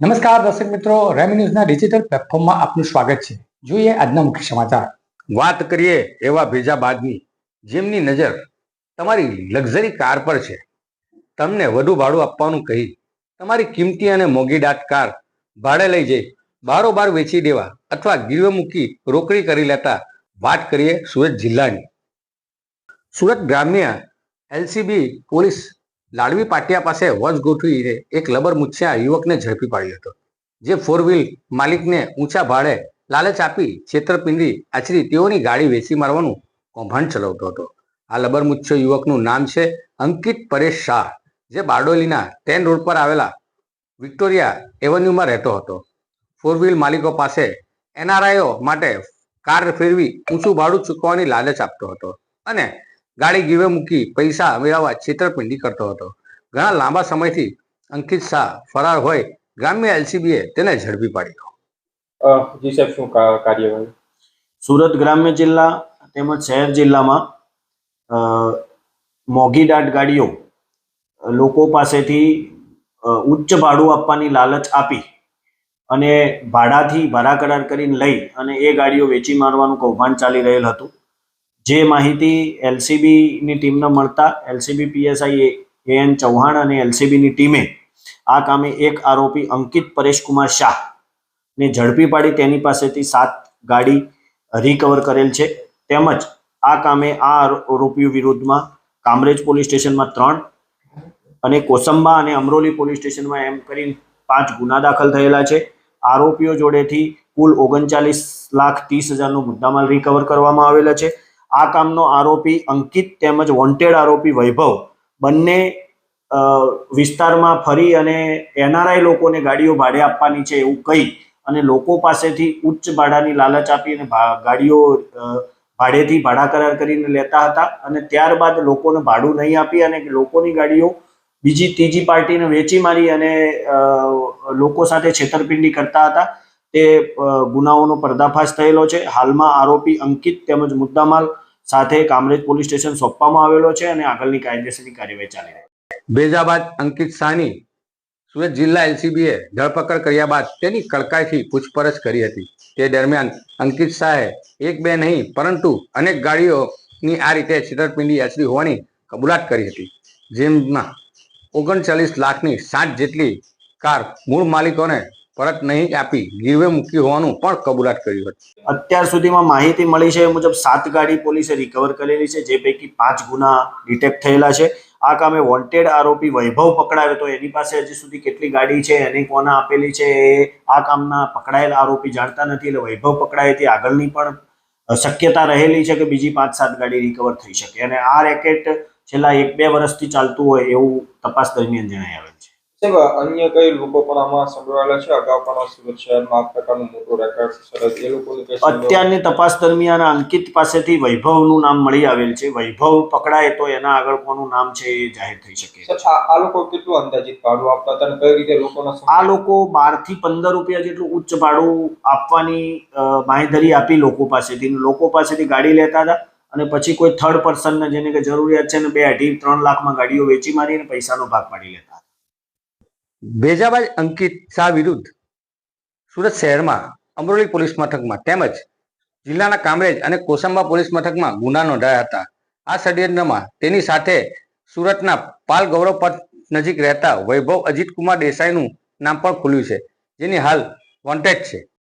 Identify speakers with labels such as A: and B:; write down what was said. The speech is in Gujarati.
A: નમસ્કાર દર્શક મિત્રો, રેમી ન્યૂઝના ડિજિટલ પ્લેટફોર્મમાં આપનું સ્વાગત છે. જોઈએ આજના મુખ્ય સમાચાર.
B: વાત કરીએ એવા ભેજા બાદની, જેમની નજર તમારી લક્ઝરી કાર પર છે. તમને વધુ ભાડું આપવાનું કહી, તમારી કિંમતી અને મોંઘીદાટ કાર ભાડે લઈ જઈ, બારોબાર વેચી દેવા અથવા ગીરવે મૂકી રોકડી કરી લેતા વાત કરીએ સુરત જિલ્લાની. સુરત ગ્રામ્ય એલસીબી પોલીસ લાડવી પાટિયા પાસે વોચ ગોઠવીને એક લબર મુછિયા યુવકને ઝડપી પાડ્યો હતો. જે ફોર વ્હીલ માલિકને ઊંચા ભાડે લાલચ આપી છેતરપિંડી આચરી તેઓની ગાડી વેચી મારવાનું કૌભાંડ ચલાવતો હતો. આ લબર મુચ્છો યુવકનું નામ છે અંકિત પરેશ શાહ, જે બારડોલીના ટેન રોડ પર આવેલા વિક્ટોરિયા એવન્યુમાં રહેતો હતો. ફોર વ્હીલ માલિકો પાસે એનઆરઆઈઓ માટે કાર ફેરવી ઊંચું ભાડું ચૂકવવાની લાલચ આપતો હતો અને ગાડી ગીવે મૂકી પૈસા મેળવવા છેતરપિંડી કરતો હતો. ઘણા લાંબા સમયથી અંકિત શાહ ફરાર હોય ગ્રામ્ય એલસીબીએ તેને ઝડપી પાડ્યો.
C: જી સાહેબ શું કાર્યવાહી?
D: સુરત ગ્રામ્ય જિલ્લા તેમજ શહેર જિલ્લામાં મોઘી મોંઘી દાટ ગાડીઓ લોકો પાસેથી ઉચ્ચ ભાડું આપવાની લાલચ આપી અને ભાડાથી ભાડા કરાર કરીને લઈ અને એ ગાડીઓ વેચી મારવાનું કૌભાંડ ચાલી રહેલ હતું. જે માહિતી એલસીબીની ટીમને મળતા LCB PSI A N Chauhan અને એલસીબીની ટીમે આ કામે એક આરોપી અંકિત પરેશકુમાર શાહ ને ઝડપી પાડી તેની પાસેથી સાત ગાડી રિકવર કરેલ છે. તેમજ આ કામે આ આરોપીઓ વિરુદ્ધમાં કામરેજ પોલીસ સ્ટેશનમાં ત્રણ અને કોસંબા અને અમરોલી પોલીસ સ્ટેશનમાં એમ કરીને પાંચ ગુના દાખલ થયેલા છે. આરોપીઓ જોડેથી કુલ ઓગણચાલીસ લાખ ત્રીસ હજારનો મુદ્દામાલ રિકવર કરવામાં આવેલા છે. આ કામનો આરોપી અંકિત તેમજ વોન્ટેડ આરોપી વૈભવ બંને વિસ્તારમાં ફરી અને એનઆરઆઈ લોકોને ગાડીઓ ભાડે આપવાની છે એવું કહી અને લોકો પાસેથી ઉચ્ચ ભાડાની લાલચ આપી અને ગાડીઓ ભાડેથી ભાડા કરાર કરીને લેતા હતા અને ત્યારબાદ લોકોને ભાડું નહીં આપી અને લોકોની ગાડીઓ બીજી ત્રીજી પાર્ટીને વેચી મારી અને લોકો સાથે છેતરપિંડી કરતા હતા. તે ગુનાઓનો પર્દાફાશ થયેલો છે. હાલમાં આરોપી અંકિત તેમજ મુદ્દામાલ સાથે કામરેજ પોલીસ સ્ટેશન સોંપવામાં આવેલો છે અને આગળની કાયદેસરની કાર્યવાહી ચાલી રહી છે.
B: ભેજાબાદ અંકિત શાહની સુરત જિલ્લા એલસીબીએ ધરપકડ કર્યા બાદ તેની કડકાઈથી પૂછપરછ કરી હતી. તે દરમિયાન અંકિત શાહે એક બે નહીં, પરંતુ અનેક ગાડીઓની આ રીતે છેતરપિંડી આચરી હોવાની કબૂલાત કરી હતી. જેમાં ઓગણચાલીસ લાખની સાત જેટલી કાર મૂળ માલિકોને પરત નહીં આપી, ગીરવે મૂકી હોવાનું પણ કબૂલાત કર્યું હતું.
D: અત્યાર સુધીમાં માહિતી મળી છે એ મુજબ સાત ગાડી પોલીસે રિકવર કરેલી છે, જે પૈકી પાંચ ગુના ડિટેક્ટ થયેલા છે. આ કામે વોન્ટેડ આરોપી વૈભવ પકડાયો તો એની પાસે હજી સુધી કેટલી ગાડી છે, એની કોના આપેલી છે, એ આ કામના પકડાયેલા આરોપી જાણતા નથી, એટલે વૈભવ પકડાય તે આગળની પણ શક્યતા રહેલી છે કે બીજી પાંચ સાત ગાડી રિકવર થઈ શકે. અને આ રેકેટ છેલ્લા એક બે વર્ષથી ચાલતું હોય એવું તપાસ દરમિયાન જણાઈ આવેલ છે.
C: સાહેબ અન્ય કઈ લોકો પણ આમાં સંડોવાયેલા છે? અગાઉ પણ સુરત શહેરમાં આ પ્રકારનું મોટું રેકોર્ડ સરસ. એ લોકોની
D: અત્યારની તપાસ દરમિયાન અંકિત પાસેથી વૈભવનું નામ મળી આવેલ છે. વૈભવ પકડાય તો એના આગળ કોનું નામ છે એ જાહેર થઈ શકે
C: આ લોકો કેટલું અંદાજિત ભાડું આપતા હતા અને કઈ રીતે લોકોના
D: આ લોકો બારથી પંદર રૂપિયા જેટલું ઉચ્ચ ભાડું આપવાની માહિતી આપી લોકો પાસેથી. લોકો પાસેથી ગાડી લેતા હતા અને પછી કોઈ થર્ડ પર્સનને જેને કે જરૂરિયાત છે ને બે અઢી ત્રણ લાખમાં ગાડીઓ વેચી મારીને પૈસાનો ભાગ પાડી લેતા
B: ભેજાબાજ અંકિત શાહ વિરુદ્ધ સુરત શહેરમાં અમરોલી પોલીસ મથકમાં તેમજ જિલ્લાના કામરેજ અને કોસંબા પોલીસ મથકમાં ગુના નોંધાયા હતા. આ ષડયંત્રમાં તેની સાથે સુરતના પાલ ગૌરવ પથ નજીક રહેતા વૈભવ અજીતકુમાર દેસાઈનું નામ પણ ખુલ્યું છે. જેની હાલ વોન્ટેડ છે.